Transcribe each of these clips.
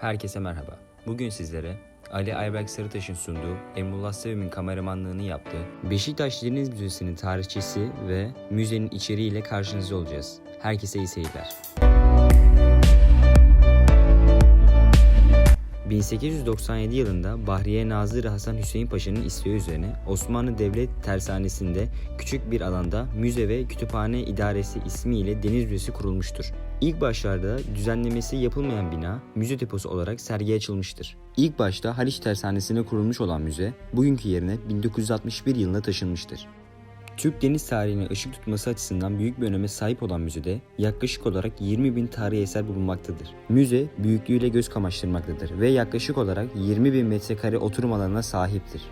Herkese merhaba. Bugün sizlere Ali Ayberk Sarıtaş'ın sunduğu Emrullah Sevim'in kameramanlığını yaptığı Beşiktaş Deniz Müzesi'nin tarihçesi ve müzenin içeriğiyle karşınızda olacağız. Herkese iyi seyirler. 1897 yılında Bahriye Nazırı Hasan Hüseyin Paşa'nın isteği üzerine Osmanlı Devlet Tersanesi'nde küçük bir alanda müze ve kütüphane idaresi ismiyle Deniz Müzesi kurulmuştur. İlk başlarda düzenlemesi yapılmayan bina müze deposu olarak sergiye açılmıştır. İlk başta Haliç Tersanesi'ne kurulmuş olan müze bugünkü yerine 1961 yılında taşınmıştır. Türk deniz tarihine ışık tutması açısından büyük bir öneme sahip olan müzede yaklaşık olarak 20 bin tarihi eser bulunmaktadır. Müze büyüklüğüyle göz kamaştırmaktadır ve yaklaşık olarak 20 bin metrekare oturum alanına sahiptir.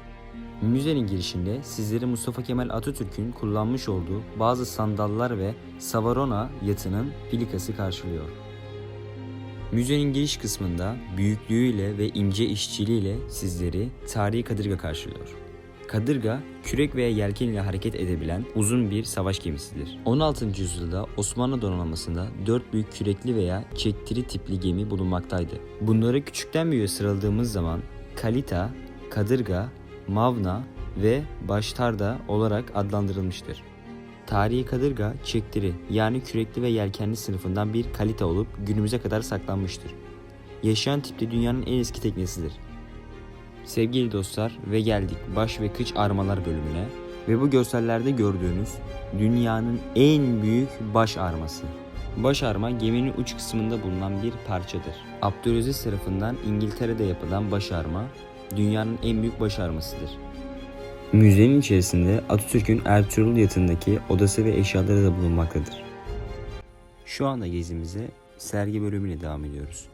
Müzenin girişinde sizleri Mustafa Kemal Atatürk'ün kullanmış olduğu bazı sandallar ve Savarona yatının filikası karşılıyor. Müzenin giriş kısmında büyüklüğüyle ve ince işçiliğiyle sizleri tarihi kadırga karşılıyor. Kadırga, kürek veya yelken ile hareket edebilen uzun bir savaş gemisidir. 16. yüzyılda Osmanlı donanmasında 4 büyük kürekli veya çektiri tipli gemi bulunmaktaydı. Bunları küçükten büyüğe sıraladığımız zaman Kalita, Kadırga, Mavna ve Baştarda olarak adlandırılmıştır. Tarihi kadırga çektiri yani kürekli ve yelkenli sınıfından bir kalite olup günümüze kadar saklanmıştır. Yaşayan tipte dünyanın en eski teknesidir. Sevgili dostlar ve geldik baş ve kıç armalar bölümüne ve bu görsellerde gördüğünüz dünyanın en büyük baş arması. Baş arma geminin uç kısmında bulunan bir parçadır. Abdülaziz tarafından İngiltere'de yapılan baş arma dünyanın en büyük baş armasıdır. Müzenin içerisinde Atatürk'ün Ertuğrul yatındaki odası ve eşyaları da bulunmaktadır. Şu anda gezimize sergi bölümüne devam ediyoruz.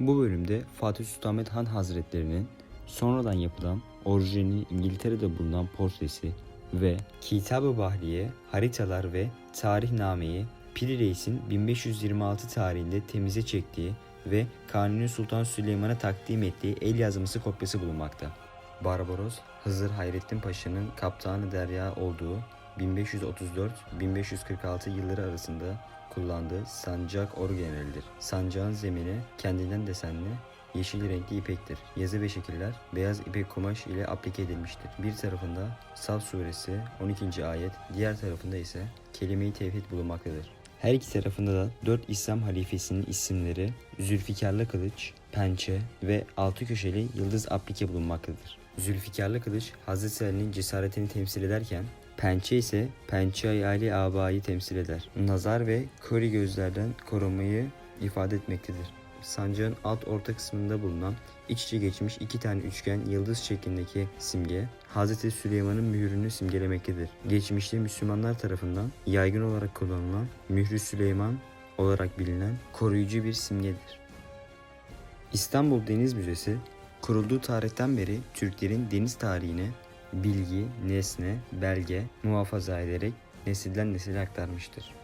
Bu bölümde Fatih Sultan Mehmet Han Hazretleri'nin sonradan yapılan orijinali İngiltere'de bulunan portresi ve Kitab-ı Bahriye, haritalar ve tarihnameyi Piri Reis'in 1526 tarihinde temize çektiği ve Kanuni Sultan Süleyman'a takdim ettiği el yazması kopyası bulunmakta. Barbaros, Hızır Hayrettin Paşa'nın kaptanı derya olduğu 1534-1546 yılları arasında kullandığı sancak orijinalidir. Sancağın zemini kendinden desenli yeşil renkli ipektir. Yazı ve şekiller beyaz ipek kumaş ile aplike edilmiştir. Bir tarafında Saf suresi 12. ayet, diğer tarafında ise kelime-i tevhid bulunmaktadır. Her iki tarafında da dört İslam halifesinin isimleri Zülfikarlı Kılıç, Pençe ve altı köşeli yıldız aplike bulunmaktadır. Zülfikarlı Kılıç Hazreti Ali'nin cesaretini temsil ederken Pençe ise Pençe Ali Aba'yı temsil eder. Nazar ve kori gözlerden korumayı ifade etmektedir. Sancağın alt orta kısmında bulunan iç içe geçmiş iki tane üçgen yıldız şeklindeki simge Hz. Süleyman'ın mührünü simgelemektedir. Geçmişte Müslümanlar tarafından yaygın olarak kullanılan mührü Süleyman olarak bilinen koruyucu bir simgedir. İstanbul Deniz Müzesi kurulduğu tarihten beri Türklerin deniz tarihine bilgi, nesne, belge muhafaza ederek nesilden nesile aktarmıştır.